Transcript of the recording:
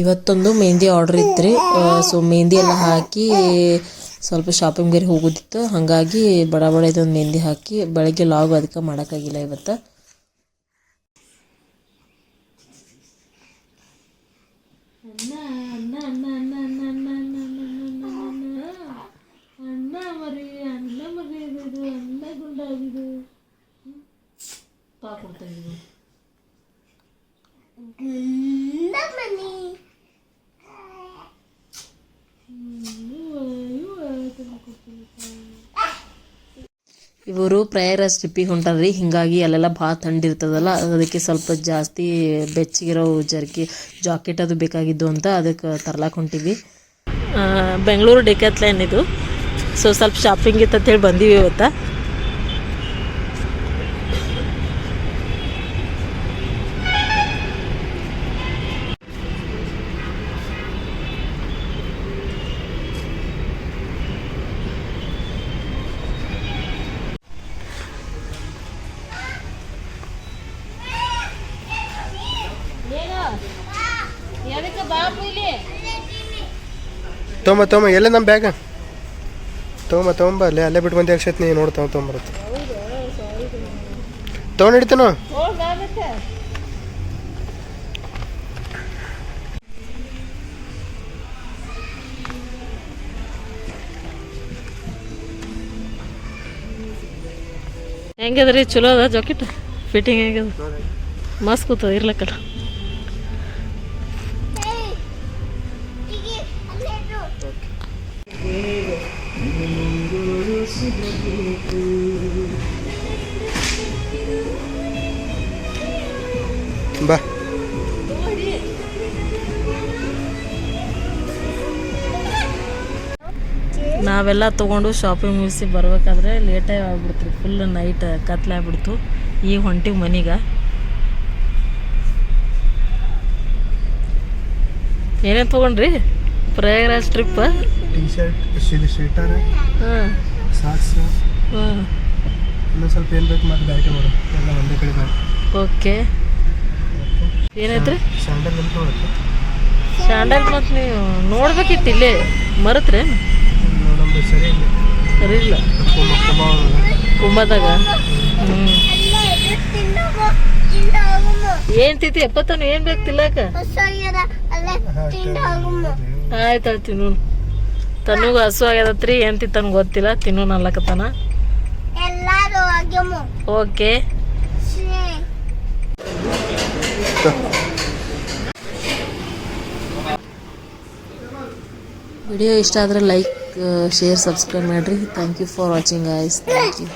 ಇವತ್ತೊಂದು ಮೆಹಂದಿ ಆರ್ಡ್ರ್ ಇತ್ತು ರೀ ಸೊ ಮೆಹಂದಿ ಎಲ್ಲ ಹಾಕಿ ಸ್ವಲ್ಪ ಶಾಪಿಂಗ್ ಬೇರೆ ಹೋಗೋದಿತ್ತು. ಹಾಗಾಗಿ ಬಡ ಬಡ ಇದೊಂದು ಮೆಹಂದಿ ಹಾಕಿ ಬೆಳಗ್ಗೆ ಲಾಗ್ ಅದಕ್ಕೆ ಮಾಡೋಕ್ಕಾಗಿಲ್ಲ ಇವತ್ತು. ಅನ್ನ ಇವರು ಪ್ರೇಯರ್ ಟ್ರಿಪ್ಪಿಗೆ ಹೊಂಟಾರ್ರಿ ಹಿಂಗಾಗಿ ಅಲ್ಲೆಲ್ಲ ಭಾಳ ಥಂಡಿರ್ತದಲ್ಲ ಅದಕ್ಕೆ ಸ್ವಲ್ಪ ಜಾಸ್ತಿ ಬೆಚ್ಚಗಿರೋ ಜರ್ಕಿ, ಜಾಕೆಟ್ ಅದು ಬೇಕಾಗಿದ್ದು ಅಂತ ಅದಕ್ಕೆ ತರ್ಲಾಕ್ ಹೊಂಟಿವಿ. ಬೆಂಗಳೂರು ಡೆಕ್ಯಾತ್ಲೈನ್ ಇದು. ಸೊ ಸ್ವಲ್ಪ ಶಾಪಿಂಗ್ ಇತ್ತು ಅಂತೇಳಿ ಬಂದೀವಿ ಇವತ್ತು. ತೊಂಬ ತೊಂಬ ಎಲ್ಲ ನಮ್ಮ ಬ್ಯಾಗ ತೊಗೊಂಬ ತೊಗೊಂಬ ಅಲ್ಲೇ ಅಲ್ಲೇ ಬಿಟ್ಟು ಬಂದು ಅಕ್ಷತ್ ನೀ ನೋಡ್ತಾವ ತೊಗೊಂಬರುತ್ತೆ ತೊಗೊಂಡು ಹಿಡಿತೇನೋ? ಹೆಂಗದ್ರಿ? ಚಲೋ ಅದ ಜಾಕೆಟ್ ಫಿಟ್ಟಿಂಗ್ ಹೆಂಗದ ಮಸ್ತ್ ಕೂತದ ಇರ್ಲಕ್ಕಲ್ಲ. ಬಾ. ನಾವೆಲ್ಲ ತೊಗೊಂಡು ಶಾಪಿಂಗ್ ಮುಗಿಸಿ ಬರ್ಬೇಕಾದ್ರೆ ಲೇಟೇ ಆಗ್ಬಿಡ್ತು. ರೀ ಫುಲ್ ನೈಟ್ ಕತ್ಲೆ ಆಗ್ಬಿಡ್ತು. ಈ ಹೊಂಟಿ ಮನೆಗೆ. ಏನೇನು ತಗೊಂಡ್ರಿ? ಪ್ರಯಾಗರಾಜ್ ಟ್ರಿಪ್ ಟೀ ಶರ್ಟ್ ಹಾಂ. ಸಾಕ್ಸ್. ಹಾಂ. ಇನ್ನೊಂದು ಸ್ವಲ್ಪ ಏನು ಬೇಕು ಮತ್ತೆ ಬ್ಯಾಕೆ ಮಾಡು ಎಲ್ಲ ಒಂದೇ ಕಡೆ ಬ್ಯಾಗ್ ಓಕೆ. ಏನಾಯ್ತು ಸ್ಯಾಂಡಲ್ ಅಂತ ನೋಡುತ್ತೆ ಸ್ಯಾಂಡಲ್ ಮತ್ತು ನೀವು ನೋಡ್ಬೇಕಿತ್ತು ಇಲ್ಲೇ. ಮರತ್ರೇನು? ನೋಡಂಬ ಸರಿ ಇಲ್ಲ. ಸರಿ ಇಲ್ಲ. ಕುಂಬ ಕುಂಬ ಕುಂಬದಾಗ. ಹ್ಞೂ ಏನು ತಿತಿ ಎಪ್ಪತ್ತಾನು ಏನು ಬೇಕು ತಿಲ್ಲಕ ಆಯ್ತು ಆಯ್ತು ತಿನ್ನು. ತನಗೂ ಹಸು ಆಗ್ಯದತ್ರಿ ಏನು ತಿಂತಾನ ಗೊತ್ತಿಲ್ಲ ತಿನ್ನು ನಲ್ಲಕತನ ಓಕೆ. ವಿಡಿಯೋ ಇಷ್ಟ ಆದರೆ ಲೈಕ್ ಶೇರ್ ಸಬ್ಸ್ಕ್ರೈಬ್ ಮಾಡಿರಿ. ಥ್ಯಾಂಕ್ ಯು ಫಾರ್ ವಾಚಿಂಗ್ ಐಸ್ ಥ್ಯಾಂಕ್ ಯು